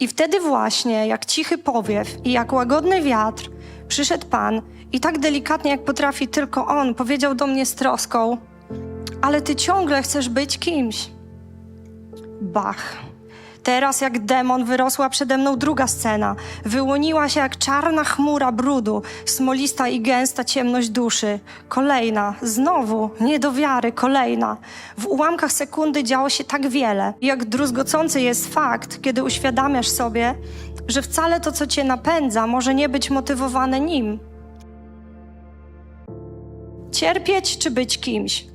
I wtedy właśnie, jak cichy powiew i jak łagodny wiatr, przyszedł Pan i tak delikatnie, jak potrafi tylko On, powiedział do mnie z troską: Ale ty ciągle chcesz być kimś. Bach. Teraz jak demon wyrosła przede mną druga scena. Wyłoniła się jak czarna chmura brudu, smolista i gęsta ciemność duszy. Kolejna, znowu, nie do wiary, kolejna. W ułamkach sekundy działo się tak wiele. Jak druzgocący jest fakt, kiedy uświadamiasz sobie, że wcale to, co cię napędza, może nie być motywowane nim. Cierpieć czy być kimś?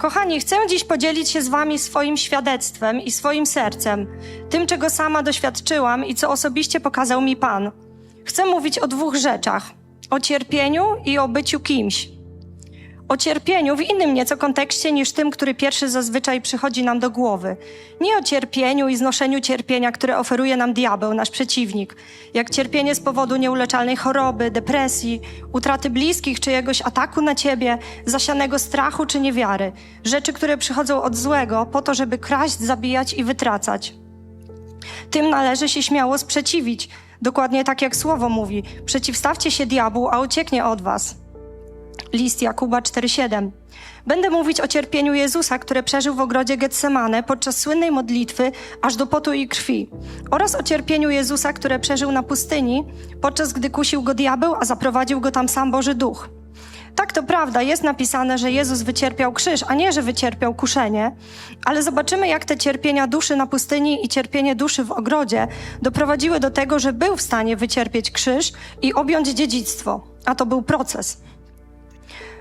Kochani, chcę dziś podzielić się z Wami swoim świadectwem i swoim sercem, tym, czego sama doświadczyłam i co osobiście pokazał mi Pan. Chcę mówić o dwóch rzeczach: o cierpieniu i o byciu kimś. O cierpieniu w innym nieco kontekście niż tym, który pierwszy zazwyczaj przychodzi nam do głowy. Nie o cierpieniu i znoszeniu cierpienia, które oferuje nam diabeł, nasz przeciwnik, jak cierpienie z powodu nieuleczalnej choroby, depresji, utraty bliskich, czyjegoś ataku na ciebie, zasianego strachu czy niewiary. Rzeczy, które przychodzą od złego po to, żeby kraść, zabijać i wytracać. Tym należy się śmiało sprzeciwić. Dokładnie tak jak słowo mówi: przeciwstawcie się diabłu, a ucieknie od was. List Jakuba 4:7. Będę mówić o cierpieniu Jezusa, które przeżył w ogrodzie Getsemane podczas słynnej modlitwy aż do potu i krwi, oraz o cierpieniu Jezusa, które przeżył na pustyni, podczas gdy kusił go diabeł, a zaprowadził go tam sam Boży Duch. Tak, to prawda, jest napisane, że Jezus wycierpiał krzyż, a nie, że wycierpiał kuszenie, ale zobaczymy, jak te cierpienia duszy na pustyni i cierpienie duszy w ogrodzie doprowadziły do tego, że był w stanie wycierpieć krzyż i objąć dziedzictwo, a to był proces.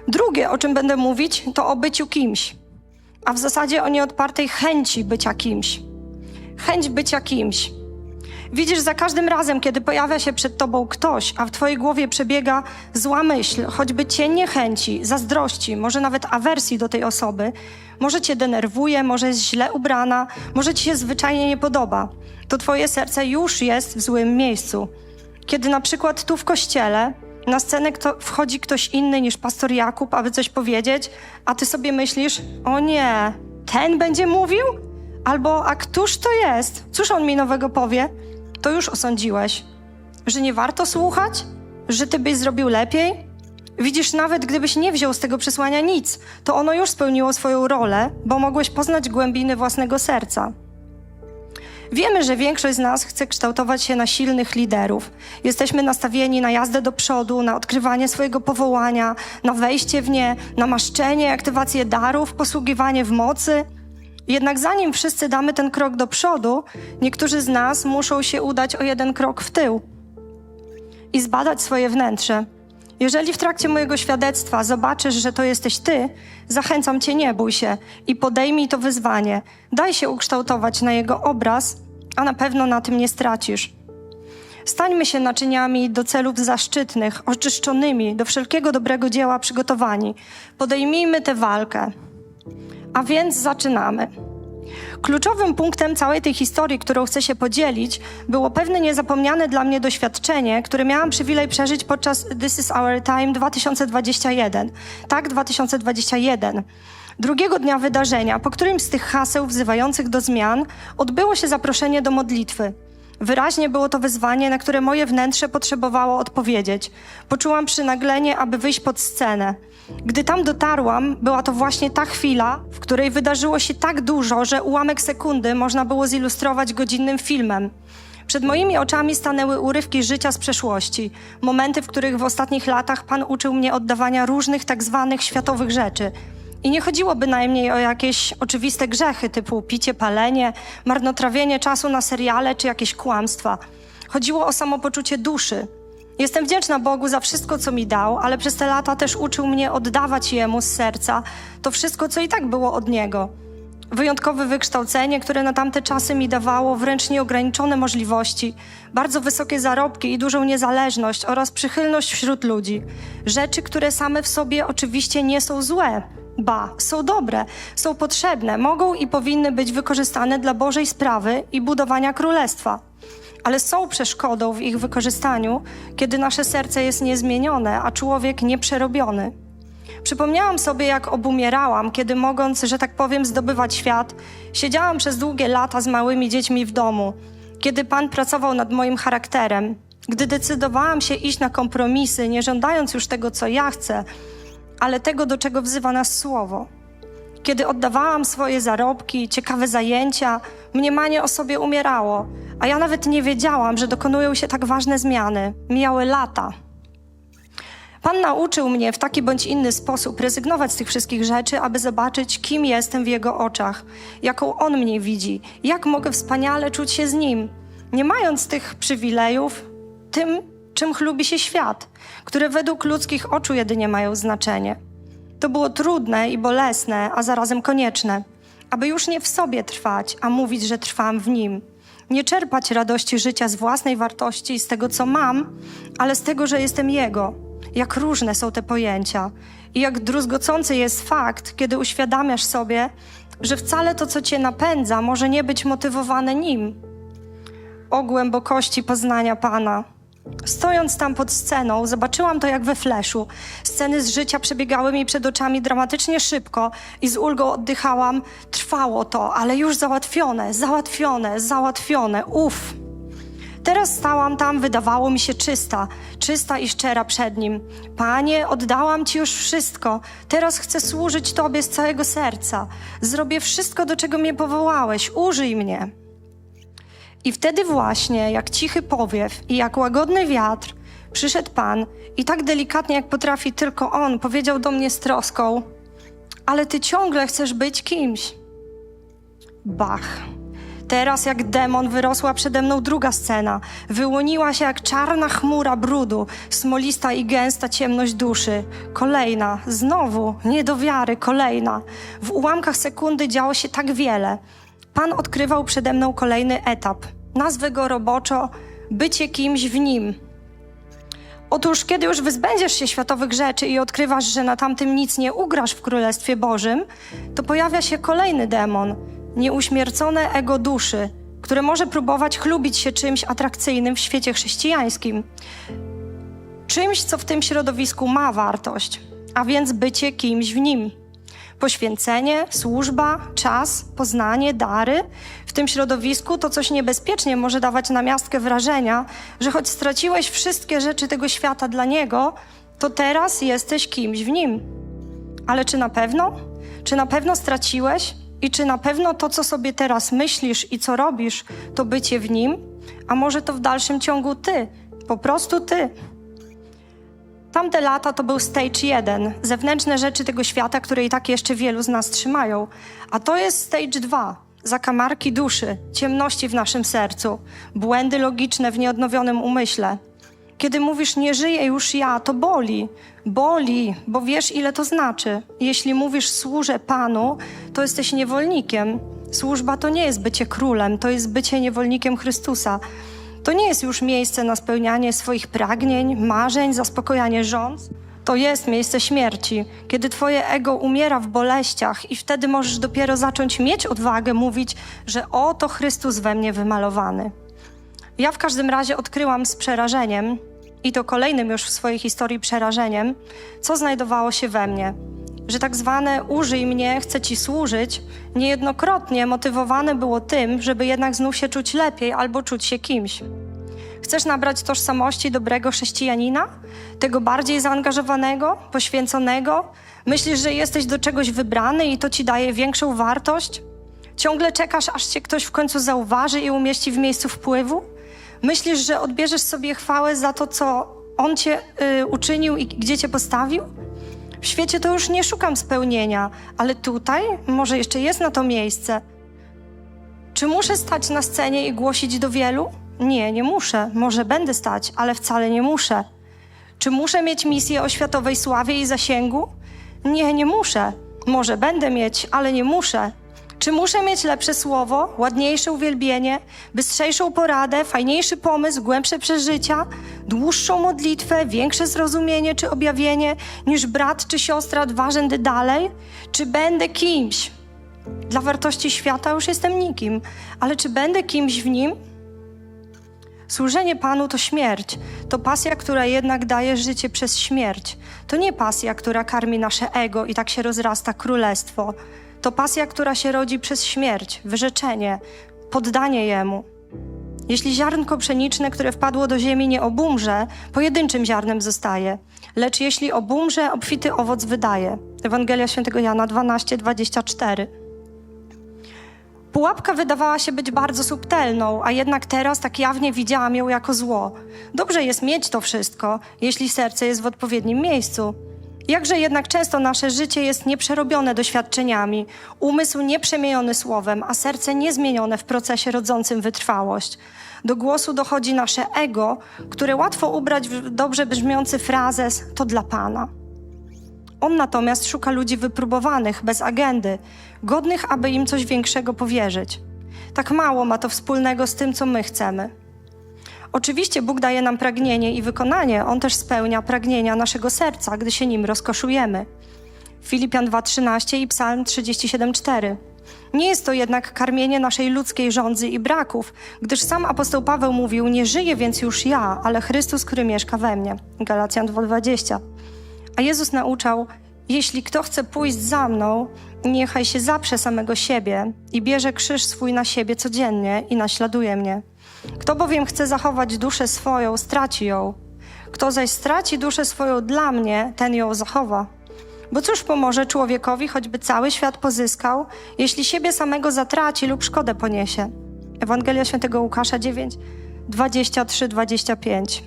Drugie, o czym będę mówić, to o byciu kimś, a w zasadzie o nieodpartej chęci bycia kimś. Chęć bycia kimś. Widzisz, za każdym razem, kiedy pojawia się przed tobą ktoś, a w twojej głowie przebiega zła myśl, choćby cień niechęci, zazdrości, może nawet awersji do tej osoby, może cię denerwuje, może jest źle ubrana, może ci się zwyczajnie nie podoba, to twoje serce już jest w złym miejscu. Kiedy na przykład tu w kościele na scenę kto, wchodzi ktoś inny niż pastor Jakub, aby coś powiedzieć, a ty sobie myślisz, o nie, ten będzie mówił? Albo, a któż to jest? Cóż on mi nowego powie? To już osądziłeś. Że nie warto słuchać? Że ty byś zrobił lepiej? Widzisz, nawet gdybyś nie wziął z tego przesłania nic, to ono już spełniło swoją rolę, bo mogłeś poznać głębiny własnego serca. Wiemy, że większość z nas chce kształtować się na silnych liderów. Jesteśmy nastawieni na jazdę do przodu, na odkrywanie swojego powołania, na wejście w nie, na maszczenie, aktywację darów, posługiwanie w mocy. Jednak zanim wszyscy damy ten krok do przodu, niektórzy z nas muszą się udać o jeden krok w tył i zbadać swoje wnętrze. Jeżeli w trakcie mojego świadectwa zobaczysz, że to jesteś ty, zachęcam cię, nie bój się i podejmij to wyzwanie. Daj się ukształtować na jego obraz, a na pewno na tym nie stracisz. Stańmy się naczyniami do celów zaszczytnych, oczyszczonymi, do wszelkiego dobrego dzieła przygotowani. Podejmijmy tę walkę. A więc zaczynamy. Kluczowym punktem całej tej historii, którą chcę się podzielić, było pewne niezapomniane dla mnie doświadczenie, które miałam przywilej przeżyć podczas This is Our Time 2021. Tak, 2021. Drugiego dnia wydarzenia, po którymś z tych haseł wzywających do zmian, odbyło się zaproszenie do modlitwy. Wyraźnie było to wyzwanie, na które moje wnętrze potrzebowało odpowiedzieć. Poczułam przynaglenie, aby wyjść pod scenę. Gdy tam dotarłam, była to właśnie ta chwila, w której wydarzyło się tak dużo, że ułamek sekundy można było zilustrować godzinnym filmem. Przed moimi oczami stanęły urywki życia z przeszłości, momenty, w których w ostatnich latach Pan uczył mnie oddawania różnych tak zwanych światowych rzeczy. I nie chodziło bynajmniej o jakieś oczywiste grzechy typu picie, palenie, marnotrawienie czasu na seriale czy jakieś kłamstwa. Chodziło o samopoczucie duszy. Jestem wdzięczna Bogu za wszystko, co mi dał, ale przez te lata też uczył mnie oddawać Jemu z serca to wszystko, co i tak było od Niego. Wyjątkowe wykształcenie, które na tamte czasy mi dawało wręcz nieograniczone możliwości, bardzo wysokie zarobki i dużą niezależność oraz przychylność wśród ludzi. Rzeczy, które same w sobie oczywiście nie są złe, ba, są dobre, są potrzebne, mogą i powinny być wykorzystane dla Bożej sprawy i budowania królestwa. Ale są przeszkodą w ich wykorzystaniu, kiedy nasze serce jest niezmienione, a człowiek nieprzerobiony. Przypomniałam sobie, jak obumierałam, kiedy mogąc, że tak powiem, zdobywać świat, siedziałam przez długie lata z małymi dziećmi w domu. kiedy Pan pracował nad moim charakterem, gdy decydowałam się iść na kompromisy, nie żądając już tego, co ja chcę, ale tego, do czego wzywa nas słowo. Kiedy oddawałam swoje zarobki, ciekawe zajęcia, mniemanie o sobie umierało, a ja nawet nie wiedziałam, że dokonują się tak ważne zmiany. Mijały lata. Pan nauczył mnie w taki bądź inny sposób rezygnować z tych wszystkich rzeczy, aby zobaczyć, kim jestem w Jego oczach, jaką On mnie widzi, jak mogę wspaniale czuć się z Nim, nie mając tych przywilejów, tym, czym chlubi się świat, które według ludzkich oczu jedynie mają znaczenie. To było trudne i bolesne, a zarazem konieczne, aby już nie w sobie trwać, a mówić, że trwam w Nim. Nie czerpać radości życia z własnej wartości i z tego, co mam, ale z tego, że jestem Jego. Jak różne są te pojęcia i jak druzgocący jest fakt, kiedy uświadamiasz sobie, że wcale to, co cię napędza, może nie być motywowane nim. O głębokości poznania Pana. Stojąc tam pod sceną, zobaczyłam to jak we fleszu. Sceny z życia przebiegały mi przed oczami dramatycznie szybko i z ulgą oddychałam. Trwało to, ale już załatwione, załatwione, załatwione. Uff. Teraz stałam tam, wydawało mi się czysta, czysta i szczera przed nim. Panie, oddałam Ci już wszystko. Teraz chcę służyć Tobie z całego serca. Zrobię wszystko, do czego mnie powołałeś. Użyj mnie. I wtedy właśnie, jak cichy powiew i jak łagodny wiatr, przyszedł Pan i tak delikatnie, jak potrafi tylko On, powiedział do mnie z troską: Ale Ty ciągle chcesz być kimś. Bach. Teraz jak demon wyrosła przede mną druga scena. Wyłoniła się jak czarna chmura brudu, smolista i gęsta ciemność duszy. Kolejna, znowu, nie do wiary, kolejna. W ułamkach sekundy działo się tak wiele. Pan odkrywał przede mną kolejny etap. Nazwę go roboczo bycie kimś w nim. Otóż, kiedy już wyzbędziesz się światowych rzeczy i odkrywasz, że na tamtym nic nie ugrasz w Królestwie Bożym, to pojawia się kolejny demon, nieuśmiercone ego duszy, które może próbować chlubić się czymś atrakcyjnym w świecie chrześcijańskim. Czymś, co w tym środowisku ma wartość, a więc bycie kimś w nim. Poświęcenie, służba, czas, poznanie, dary w tym środowisku to coś niebezpiecznie może dawać na miastkę wrażenia, że choć straciłeś wszystkie rzeczy tego świata dla niego, to teraz jesteś kimś w nim. Ale czy na pewno? Czy na pewno straciłeś? I czy na pewno to, co sobie teraz myślisz i co robisz, to bycie w nim? A może to w dalszym ciągu ty, po prostu ty? Tamte lata to był stage jeden, zewnętrzne rzeczy tego świata, które i tak jeszcze wielu z nas trzymają. A to jest stage dwa, zakamarki duszy, ciemności w naszym sercu, błędy logiczne w nieodnowionym umyśle. Kiedy mówisz nie żyję już ja, to boli. Boli, bo wiesz ile to znaczy. Jeśli mówisz służę Panu, to jesteś niewolnikiem. Służba to nie jest bycie królem, to jest bycie niewolnikiem Chrystusa. To nie jest już miejsce na spełnianie swoich pragnień, marzeń, zaspokojanie żądz. To jest miejsce śmierci, kiedy twoje ego umiera w boleściach i wtedy możesz dopiero zacząć mieć odwagę mówić, że oto Chrystus we mnie wymalowany. Ja w każdym razie odkryłam z przerażeniem, i to kolejnym już w swojej historii przerażeniem, co znajdowało się we mnie. Że tak zwane użyj mnie, chcę ci służyć, niejednokrotnie motywowane było tym, żeby jednak znów się czuć lepiej albo czuć się kimś. Chcesz nabrać tożsamości dobrego chrześcijanina? Tego bardziej zaangażowanego, poświęconego? Myślisz, że jesteś do czegoś wybrany i to ci daje większą wartość? Ciągle czekasz, aż cię ktoś w końcu zauważy i umieści w miejscu wpływu? Myślisz, że odbierzesz sobie chwałę za to, co on cię y, uczynił i gdzie cię postawił? W świecie to już nie szukam spełnienia, ale tutaj może jeszcze jest na to miejsce. Czy muszę stać na scenie i głosić do wielu? Nie, nie muszę. Może będę stać, ale wcale nie muszę. Czy muszę mieć misję o światowej sławie i zasięgu? Nie, nie muszę. Może będę mieć, ale nie muszę. Czy muszę mieć lepsze słowo, ładniejsze uwielbienie, bystrzejszą poradę, fajniejszy pomysł, głębsze przeżycia, dłuższą modlitwę, większe zrozumienie czy objawienie niż brat czy siostra dwa rzędy dalej? Czy będę kimś? Dla wartości świata już jestem nikim, ale czy będę kimś w nim? Służenie Panu to śmierć. To pasja, która jednak daje życie przez śmierć. To nie pasja, która karmi nasze ego i tak się rozrasta królestwo. To pasja, która się rodzi przez śmierć, wyrzeczenie, poddanie Jemu. Jeśli ziarnko pszeniczne, które wpadło do ziemi, nie obumrze, pojedynczym ziarnem zostaje. Lecz jeśli obumrze, obfity owoc wydaje. Ewangelia Świętego Jana 12, 24. Pułapka wydawała się być bardzo subtelną, a jednak teraz tak jawnie widziałam ją jako zło. Dobrze jest mieć to wszystko, jeśli serce jest w odpowiednim miejscu. Jakże jednak często nasze życie jest nieprzerobione doświadczeniami, umysł nieprzemieniony słowem, a serce niezmienione w procesie rodzącym wytrwałość. Do głosu dochodzi nasze ego, które łatwo ubrać w dobrze brzmiący frazes to dla Pana. On natomiast szuka ludzi wypróbowanych, bez agendy, godnych, aby im coś większego powierzyć. Tak mało ma to wspólnego z tym, co my chcemy. Oczywiście Bóg daje nam pragnienie i wykonanie, On też spełnia pragnienia naszego serca, gdy się nim rozkoszujemy. Filipian 2:13 i Psalm 37:4. Nie jest to jednak karmienie naszej ludzkiej żądzy i braków, gdyż sam apostoł Paweł mówił: Nie żyję więc już ja, ale Chrystus, który mieszka we mnie. Galacjan 2:20. A Jezus nauczał: Jeśli kto chce pójść za mną, niechaj się zaprze samego siebie i bierze krzyż swój na siebie codziennie i naśladuje mnie. Kto bowiem chce zachować duszę swoją, straci ją. Kto zaś straci duszę swoją dla mnie, ten ją zachowa. Bo cóż pomoże człowiekowi, choćby cały świat pozyskał, jeśli siebie samego zatraci lub szkodę poniesie? Ewangelia Świętego Łukasza 9, 23-25.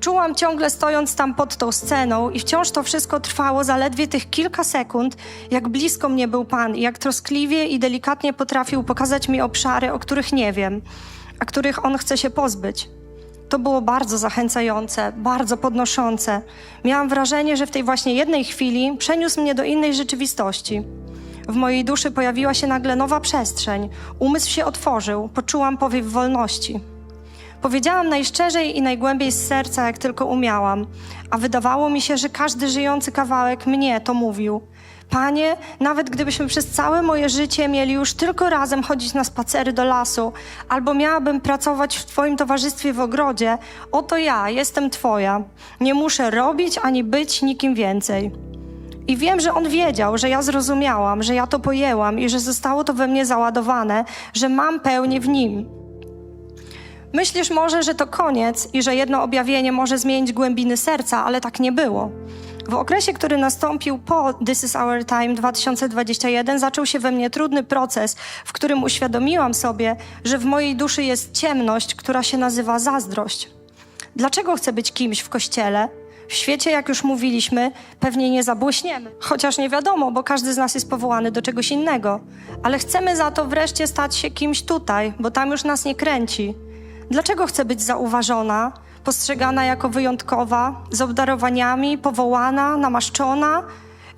Czułam ciągle stojąc tam pod tą sceną i wciąż to wszystko trwało zaledwie tych kilka sekund, jak blisko mnie był Pan i jak troskliwie i delikatnie potrafił pokazać mi obszary, o których nie wiem, a których On chce się pozbyć. To było bardzo zachęcające, bardzo podnoszące. Miałam wrażenie, że w tej właśnie jednej chwili przeniósł mnie do innej rzeczywistości. W mojej duszy pojawiła się nagle nowa przestrzeń, umysł się otworzył, poczułam powiew wolności. Powiedziałam najszczerzej i najgłębiej z serca, jak tylko umiałam, a wydawało mi się, że każdy żyjący kawałek mnie to mówił. Panie, nawet gdybyśmy przez całe moje życie mieli już tylko razem chodzić na spacery do lasu, albo miałabym pracować w Twoim towarzystwie w ogrodzie, oto ja jestem Twoja. Nie muszę robić ani być nikim więcej. I wiem, że on wiedział, że ja zrozumiałam, że ja to pojęłam i że zostało to we mnie załadowane, że mam pełnię w nim. Myślisz może, że to koniec i że jedno objawienie może zmienić głębiny serca, ale tak nie było. W okresie, który nastąpił po This is Our Time 2021, zaczął się we mnie trudny proces, w którym uświadomiłam sobie, że w mojej duszy jest ciemność, która się nazywa zazdrość. Dlaczego chcę być kimś w kościele? W świecie, jak już mówiliśmy, pewnie nie zabłyśniemy. Chociaż nie wiadomo, bo każdy z nas jest powołany do czegoś innego. Ale chcemy za to wreszcie stać się kimś tutaj, bo tam już nas nie kręci. Dlaczego chcę być zauważona, postrzegana jako wyjątkowa, z obdarowaniami, powołana, namaszczona?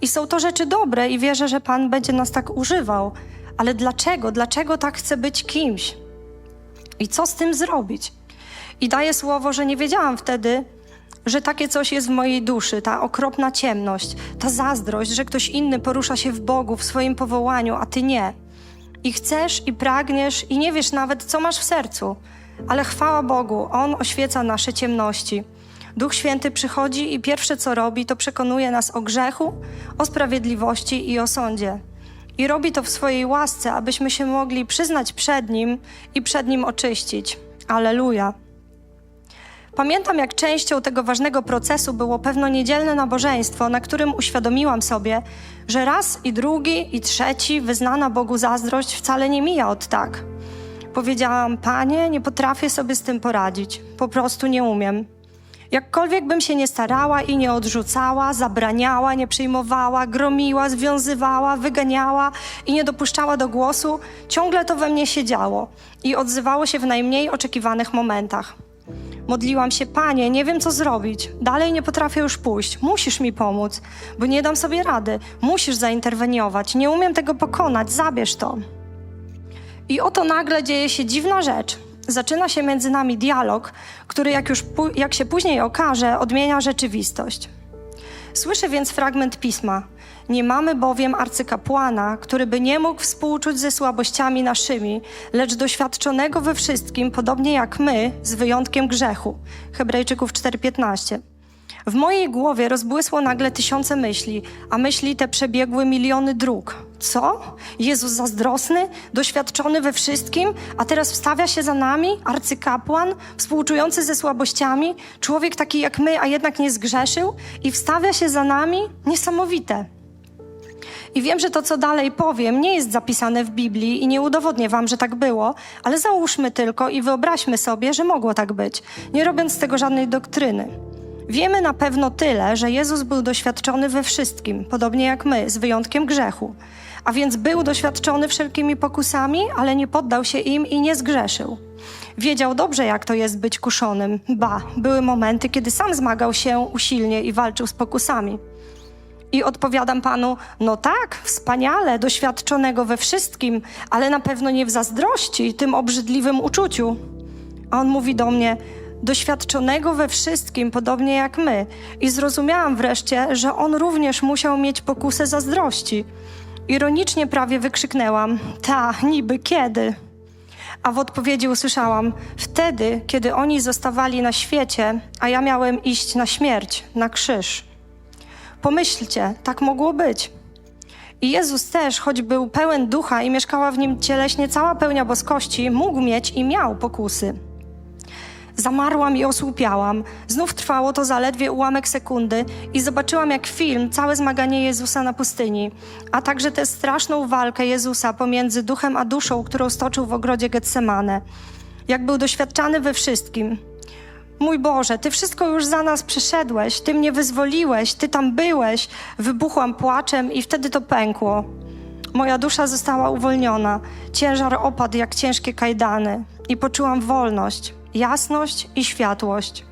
I są to rzeczy dobre i wierzę, że Pan będzie nas tak używał. Ale dlaczego? Dlaczego tak chcę być kimś? I co z tym zrobić? I daję słowo, że nie wiedziałam wtedy, że takie coś jest w mojej duszy, ta okropna ciemność, ta zazdrość, że ktoś inny porusza się w Bogu, w swoim powołaniu, a ty nie. I chcesz, i pragniesz, i nie wiesz nawet, co masz w sercu. Ale chwała Bogu, On oświeca nasze ciemności. Duch Święty przychodzi i pierwsze co robi, to przekonuje nas o grzechu, o sprawiedliwości i o sądzie. I robi to w swojej łasce, abyśmy się mogli przyznać przed Nim i przed Nim oczyścić. Aleluja. Pamiętam, jak częścią tego ważnego procesu było pewno niedzielne nabożeństwo, na którym uświadomiłam sobie, że raz i drugi i trzeci wyznana Bogu zazdrość wcale nie mija od tak. Powiedziałam, Panie, nie potrafię sobie z tym poradzić. Po prostu nie umiem. Jakkolwiek bym się nie starała i nie odrzucała, zabraniała, nie przyjmowała, gromiła, związywała, wyganiała i nie dopuszczała do głosu, ciągle to we mnie siedziało i odzywało się w najmniej oczekiwanych momentach. Modliłam się, Panie, nie wiem co zrobić. Dalej nie potrafię już pójść. Musisz mi pomóc, bo nie dam sobie rady. Musisz zainterweniować. Nie umiem tego pokonać. Zabierz to. I oto nagle dzieje się dziwna rzecz. Zaczyna się między nami dialog, który, jak, już jak się później okaże, odmienia rzeczywistość. Słyszę więc fragment pisma. Nie mamy bowiem arcykapłana, który by nie mógł współczuć ze słabościami naszymi, lecz doświadczonego we wszystkim, podobnie jak my, z wyjątkiem grzechu. Hebrajczyków 4:15. W mojej głowie rozbłysło nagle tysiące myśli, a myśli te przebiegły miliony dróg. Co? Jezus zazdrosny, doświadczony we wszystkim, a teraz wstawia się za nami, arcykapłan, współczujący ze słabościami, człowiek taki jak my, a jednak nie zgrzeszył i wstawia się za nami? Niesamowite. I wiem, że to, co dalej powiem, nie jest zapisane w Biblii i nie udowodnię wam, że tak było, ale załóżmy tylko i wyobraźmy sobie, że mogło tak być, nie robiąc z tego żadnej doktryny. Wiemy na pewno tyle, że Jezus był doświadczony we wszystkim, podobnie jak my, z wyjątkiem grzechu. A więc był doświadczony wszelkimi pokusami, ale nie poddał się im i nie zgrzeszył. Wiedział dobrze, jak to jest być kuszonym. Ba, były momenty, kiedy sam zmagał się usilnie i walczył z pokusami. I odpowiadam panu, no tak, wspaniale, doświadczonego we wszystkim, ale na pewno nie w zazdrości, tym obrzydliwym uczuciu. A on mówi do mnie, doświadczonego we wszystkim, podobnie jak my. I zrozumiałam wreszcie, że on również musiał mieć pokusę zazdrości. Ironicznie prawie wykrzyknęłam, ta, niby kiedy? A w odpowiedzi usłyszałam, wtedy, kiedy oni zostawali na świecie, a ja miałem iść na śmierć, na krzyż. Pomyślcie, tak mogło być. I Jezus też, choć był pełen ducha i mieszkała w nim cieleśnie cała pełnia boskości, mógł mieć i miał pokusy. Zamarłam i osłupiałam. Znów trwało to zaledwie ułamek sekundy i zobaczyłam jak film całe zmaganie Jezusa na pustyni, a także tę straszną walkę Jezusa pomiędzy duchem a duszą, którą stoczył w ogrodzie Getsemane. Jak był doświadczany we wszystkim. Mój Boże, Ty wszystko już za nas przeszedłeś, Ty mnie wyzwoliłeś, Ty tam byłeś. Wybuchłam płaczem i wtedy to pękło. Moja dusza została uwolniona, ciężar opadł jak ciężkie kajdany i poczułam wolność, jasność i światłość.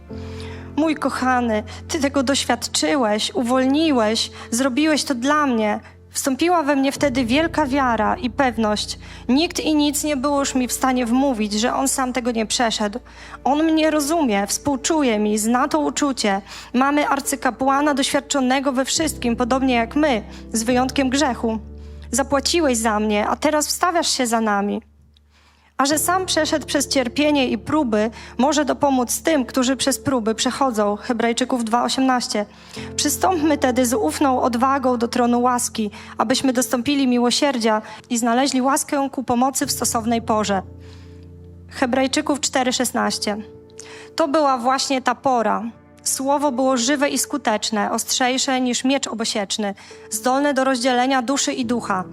Mój kochany, Ty tego doświadczyłeś, uwolniłeś, zrobiłeś to dla mnie. Wstąpiła we mnie wtedy wielka wiara i pewność. Nikt i nic nie było już mi w stanie wmówić, że on sam tego nie przeszedł. On mnie rozumie, współczuje mi, zna to uczucie. Mamy arcykapłana doświadczonego we wszystkim, podobnie jak my, z wyjątkiem grzechu. Zapłaciłeś za mnie, a teraz wstawiasz się za nami. A że sam przeszedł przez cierpienie i próby, może dopomóc tym, którzy przez próby przechodzą. Hebrajczyków 2:18. Przystąpmy tedy z ufną odwagą do tronu łaski, abyśmy dostąpili miłosierdzia i znaleźli łaskę ku pomocy w stosownej porze. Hebrajczyków 4:16. To była właśnie ta pora. Słowo było żywe i skuteczne, ostrzejsze niż miecz obosieczny, zdolne do rozdzielenia duszy i ducha.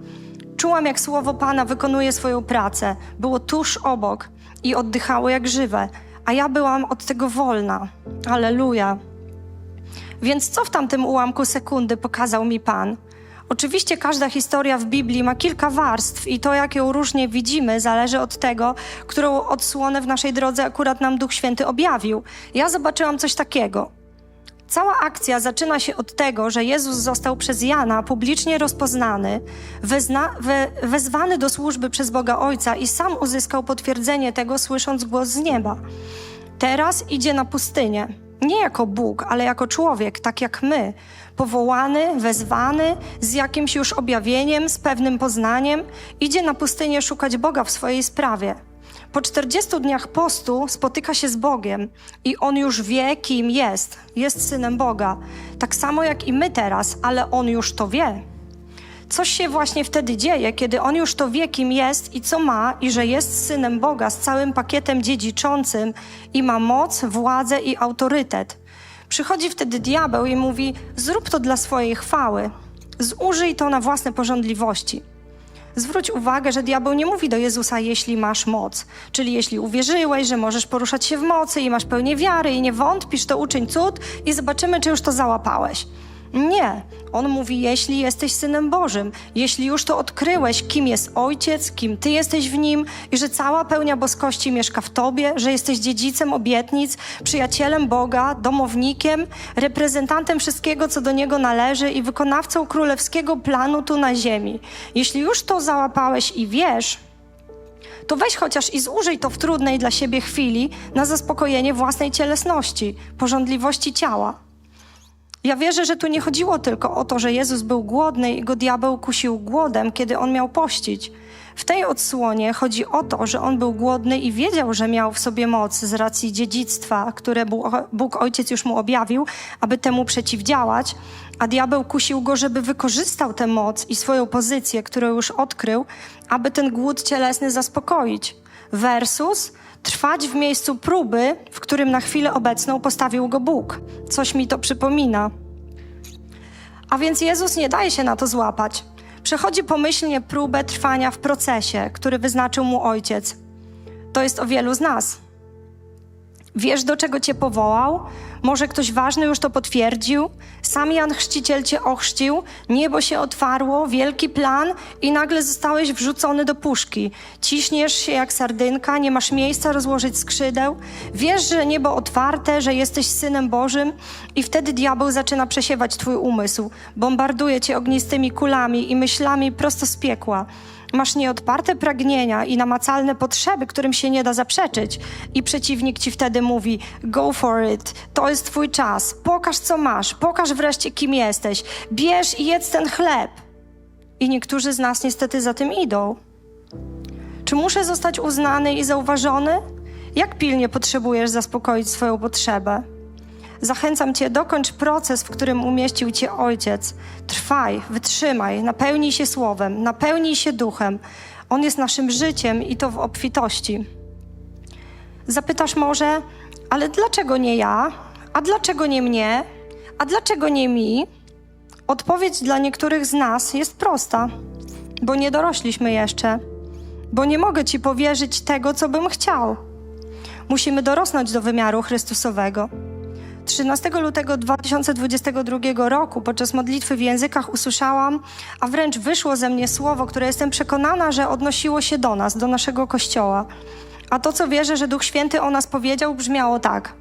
Czułam, jak słowo Pana wykonuje swoją pracę. Było tuż obok i oddychało jak żywe, a ja byłam od tego wolna. Aleluja. Więc co w tamtym ułamku sekundy pokazał mi Pan? Oczywiście każda historia w Biblii ma kilka warstw i to, jak ją różnie widzimy, zależy od tego, którą odsłonę w naszej drodze akurat nam Duch Święty objawił. Ja zobaczyłam coś takiego. Cała akcja zaczyna się od tego, że Jezus został przez Jana publicznie rozpoznany, wezna, we, wezwany do służby przez Boga Ojca i sam uzyskał potwierdzenie tego, słysząc głos z nieba. Teraz idzie na pustynię. Nie jako Bóg, ale jako człowiek, tak jak my. Powołany, wezwany, z jakimś już objawieniem, z pewnym poznaniem, idzie na pustynię szukać Boga w swojej sprawie. Po 40 dniach postu spotyka się z Bogiem i on już wie, kim jest. Jest synem Boga. Tak samo jak i my teraz, ale on już to wie. Coś się właśnie wtedy dzieje, kiedy on już to wie, kim jest i co ma, i że jest synem Boga z całym pakietem dziedziczącym i ma moc, władzę i autorytet. Przychodzi wtedy diabeł i mówi: Zrób to dla swojej chwały, zużyj to na własne porządliwości. Zwróć uwagę, że diabeł nie mówi do Jezusa, jeśli masz moc. Czyli jeśli uwierzyłeś, że możesz poruszać się w mocy i masz pełnię wiary i nie wątpisz, to uczyń cud i zobaczymy, czy już to załapałeś. Nie. On mówi, jeśli jesteś synem Bożym, jeśli już to odkryłeś, kim jest Ojciec, kim Ty jesteś w Nim i że cała pełnia boskości mieszka w Tobie, że jesteś dziedzicem obietnic, przyjacielem Boga, domownikiem, reprezentantem wszystkiego, co do Niego należy i wykonawcą królewskiego planu tu na ziemi. Jeśli już to załapałeś i wiesz, to weź chociaż i zużyj to w trudnej dla siebie chwili na zaspokojenie własnej cielesności, porządliwości ciała. Ja wierzę, że tu nie chodziło tylko o to, że Jezus był głodny i go diabeł kusił głodem, kiedy on miał pościć. W tej odsłonie chodzi o to, że on był głodny i wiedział, że miał w sobie moc z racji dziedzictwa, które Bóg, Ojciec już mu objawił, aby temu przeciwdziałać, a diabeł kusił go, żeby wykorzystał tę moc i swoją pozycję, którą już odkrył, aby ten głód cielesny zaspokoić. Versus trwać w miejscu próby, w którym na chwilę obecną postawił go Bóg. Coś mi to przypomina. A więc Jezus nie daje się na to złapać. Przechodzi pomyślnie próbę trwania w procesie, który wyznaczył mu ojciec. To jest o wielu z nas. Wiesz, do czego cię powołał? Może ktoś ważny już to potwierdził? Sam Jan Chrzciciel cię ochrzcił, niebo się otwarło, wielki plan i nagle zostałeś wrzucony do puszki. Ciśniesz się jak sardynka, nie masz miejsca rozłożyć skrzydeł. Wiesz, że niebo otwarte, że jesteś Synem Bożym i wtedy diabeł zaczyna przesiewać twój umysł. Bombarduje cię ognistymi kulami i myślami prosto z piekła. Masz nieodparte pragnienia i namacalne potrzeby, którym się nie da zaprzeczyć. I przeciwnik ci wtedy mówi: Go for it, to jest twój czas, pokaż co masz, pokaż wreszcie kim jesteś, bierz i jedz ten chleb. I niektórzy z nas niestety za tym idą. Czy muszę zostać uznany i zauważony? Jak pilnie potrzebujesz zaspokoić swoją potrzebę? Zachęcam Cię, dokończ proces, w którym umieścił Cię Ojciec. Trwaj, wytrzymaj, napełnij się Słowem, napełnij się Duchem. On jest naszym życiem i to w obfitości. Zapytasz może, ale dlaczego nie ja? A dlaczego nie mnie? A dlaczego nie mi? Odpowiedź dla niektórych z nas jest prosta, bo nie dorośliśmy jeszcze, bo nie mogę Ci powierzyć tego, co bym chciał. Musimy dorosnąć do wymiaru Chrystusowego. 13 lutego 2022 roku podczas modlitwy w językach usłyszałam, a wręcz wyszło ze mnie słowo, które jestem przekonana, że odnosiło się do nas, do naszego kościoła. A to, co wierzę, że Duch Święty o nas powiedział, brzmiało tak: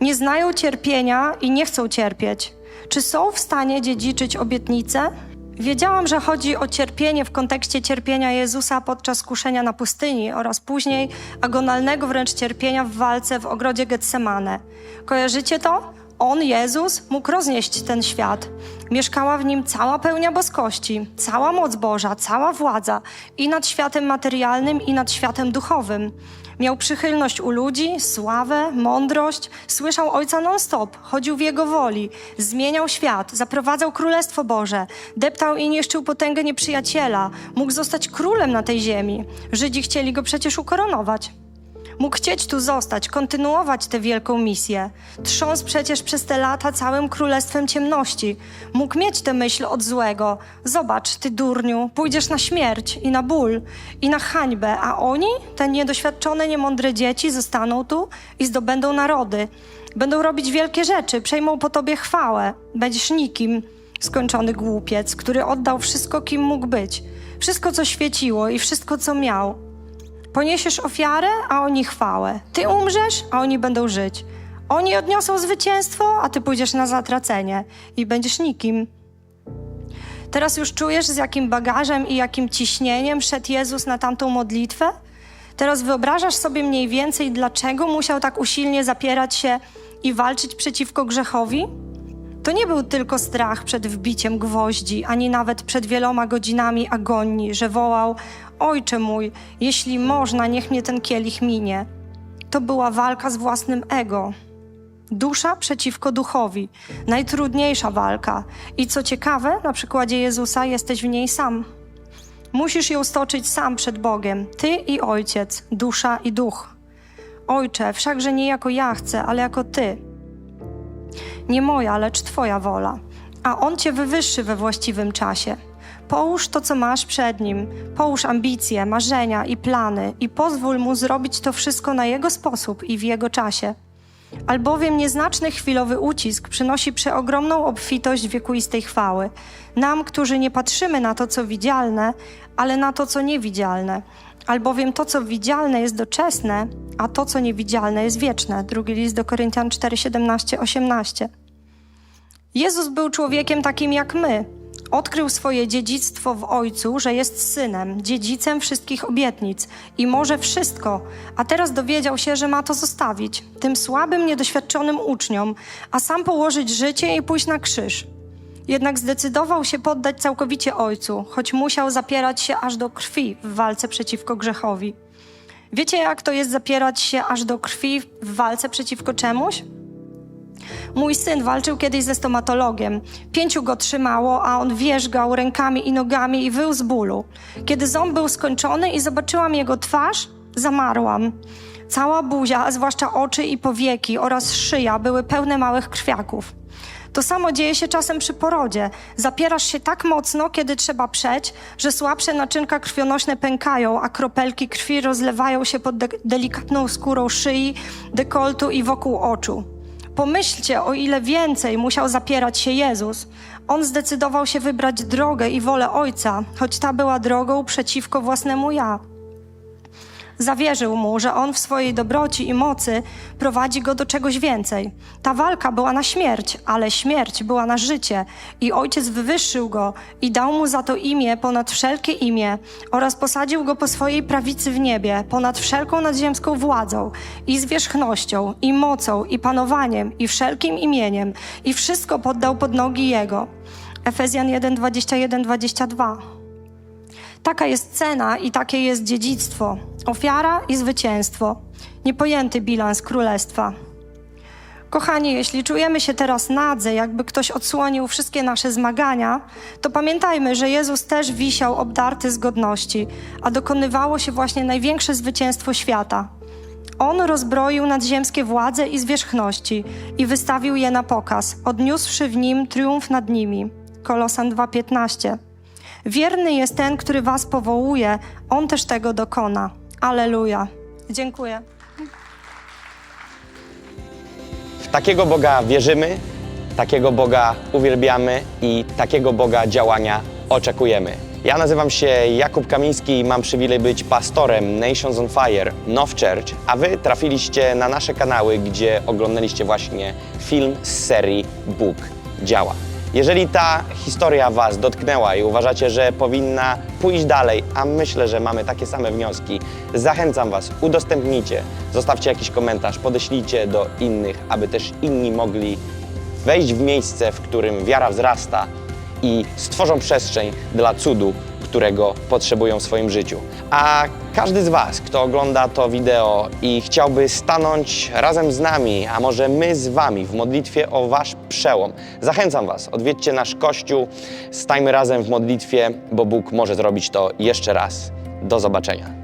Nie znają cierpienia i nie chcą cierpieć. Czy są w stanie dziedziczyć obietnice? Wiedziałam, że chodzi o cierpienie w kontekście cierpienia Jezusa podczas kuszenia na pustyni oraz później agonalnego wręcz cierpienia w walce w ogrodzie Getsemane. Kojarzycie to? On, Jezus, mógł roznieść ten świat. Mieszkała w nim cała pełnia boskości, cała moc Boża, cała władza i nad światem materialnym, i nad światem duchowym. Miał przychylność u ludzi, sławę, mądrość, słyszał Ojca non-stop, chodził w Jego woli, zmieniał świat, zaprowadzał Królestwo Boże, deptał i niszczył potęgę nieprzyjaciela, mógł zostać królem na tej ziemi. Żydzi chcieli go przecież ukoronować. Mógł chcieć tu zostać, kontynuować tę wielką misję. Trząsł przecież przez te lata całym królestwem ciemności. Mógł mieć tę myśl od złego. Zobacz, ty durniu, pójdziesz na śmierć i na ból i na hańbę, a oni, te niedoświadczone, niemądre dzieci, zostaną tu i zdobędą narody. Będą robić wielkie rzeczy, przejmą po tobie chwałę. Będziesz nikim, skończony głupiec, który oddał wszystko, kim mógł być. Wszystko, co świeciło i wszystko, co miał. Poniesiesz ofiarę, a oni chwałę. Ty umrzesz, a oni będą żyć. Oni odniosą zwycięstwo, a ty pójdziesz na zatracenie i będziesz nikim. Teraz już czujesz, z jakim bagażem i jakim ciśnieniem szedł Jezus na tamtą modlitwę? Teraz wyobrażasz sobie mniej więcej, dlaczego musiał tak usilnie zapierać się i walczyć przeciwko grzechowi? To nie był tylko strach przed wbiciem gwoździ, ani nawet przed wieloma godzinami agonii, że wołał: Ojcze mój, jeśli można, niech mnie ten kielich minie. To była walka z własnym ego. Dusza przeciwko duchowi. Najtrudniejsza walka. I co ciekawe, na przykładzie Jezusa jesteś w niej sam. Musisz ją stoczyć sam przed Bogiem, ty i ojciec, dusza i duch. Ojcze, wszakże nie jako ja chcę, ale jako ty. Nie moja, lecz twoja wola. A on cię wywyższy we właściwym czasie. Połóż to, co masz przed nim. Połóż ambicje, marzenia i plany i pozwól mu zrobić to wszystko na jego sposób i w jego czasie. Albowiem nieznaczny chwilowy ucisk przynosi przeogromną obfitość wiekuistej chwały. Nam, którzy nie patrzymy na to, co widzialne, ale na to, co niewidzialne. Albowiem to, co widzialne jest doczesne, a to, co niewidzialne jest wieczne. Drugi list do Koryntian 4, 17, 18. Jezus był człowiekiem takim jak my. Odkrył swoje dziedzictwo w Ojcu, że jest synem, dziedzicem wszystkich obietnic i może wszystko, a teraz dowiedział się, że ma to zostawić tym słabym, niedoświadczonym uczniom, a sam położyć życie i pójść na krzyż. Jednak zdecydował się poddać całkowicie ojcu, choć musiał zapierać się aż do krwi w walce przeciwko grzechowi. Wiecie, jak to jest zapierać się aż do krwi w walce przeciwko czemuś? Mój syn walczył kiedyś ze stomatologiem. Pięciu go trzymało, a on wierzgał rękami i nogami i wył z bólu. Kiedy ząb był skończony i zobaczyłam jego twarz, zamarłam. Cała buzia, a zwłaszcza oczy i powieki oraz szyja były pełne małych krwiaków. To samo dzieje się czasem przy porodzie. Zapierasz się tak mocno, kiedy trzeba przeć, że słabsze naczynka krwionośne pękają, a kropelki krwi rozlewają się pod de- delikatną skórą szyi, dekoltu i wokół oczu. Pomyślcie, o ile więcej musiał zapierać się Jezus. On zdecydował się wybrać drogę i wolę Ojca, choć ta była drogą przeciwko własnemu ja. Zawierzył mu, że on w swojej dobroci i mocy prowadzi go do czegoś więcej. Ta walka była na śmierć, ale śmierć była na życie i ojciec wywyższył go i dał mu za to imię ponad wszelkie imię oraz posadził go po swojej prawicy w niebie, ponad wszelką nadziemską władzą i zwierzchnością, i mocą, i panowaniem, i wszelkim imieniem, i wszystko poddał pod nogi jego. Efezjan 1, 21, 22. Taka jest cena i takie jest dziedzictwo. Ofiara i zwycięstwo. Niepojęty bilans królestwa. Kochani, jeśli czujemy się teraz nadzy, jakby ktoś odsłonił wszystkie nasze zmagania, to pamiętajmy, że Jezus też wisiał obdarty z godności, a dokonywało się właśnie największe zwycięstwo świata. On rozbroił nadziemskie władze i zwierzchności i wystawił je na pokaz, odniósłszy w nim triumf nad nimi. Kolosan 2:15. Wierny jest ten, który was powołuje, on też tego dokona. Aleluja. Dziękuję. W takiego Boga wierzymy, takiego Boga uwielbiamy i takiego Boga działania oczekujemy. Ja nazywam się Jakub Kamiński i mam przywilej być pastorem Nations on Fire Now Church, a wy trafiliście na nasze kanały, gdzie oglądaliście właśnie film z serii Bóg działa. Jeżeli ta historia Was dotknęła i uważacie, że powinna pójść dalej, a myślę, że mamy takie same wnioski, zachęcam Was, udostępnijcie, zostawcie jakiś komentarz, podeślijcie do innych, aby też inni mogli wejść w miejsce, w którym wiara wzrasta i stworzą przestrzeń dla cudu, którego potrzebują w swoim życiu. A każdy z Was, kto ogląda to wideo i chciałby stanąć razem z nami, a może my z Wami w modlitwie o Wasz przełom, zachęcam Was, odwiedźcie nasz Kościół, stajmy razem w modlitwie, bo Bóg może zrobić to jeszcze raz. Do zobaczenia.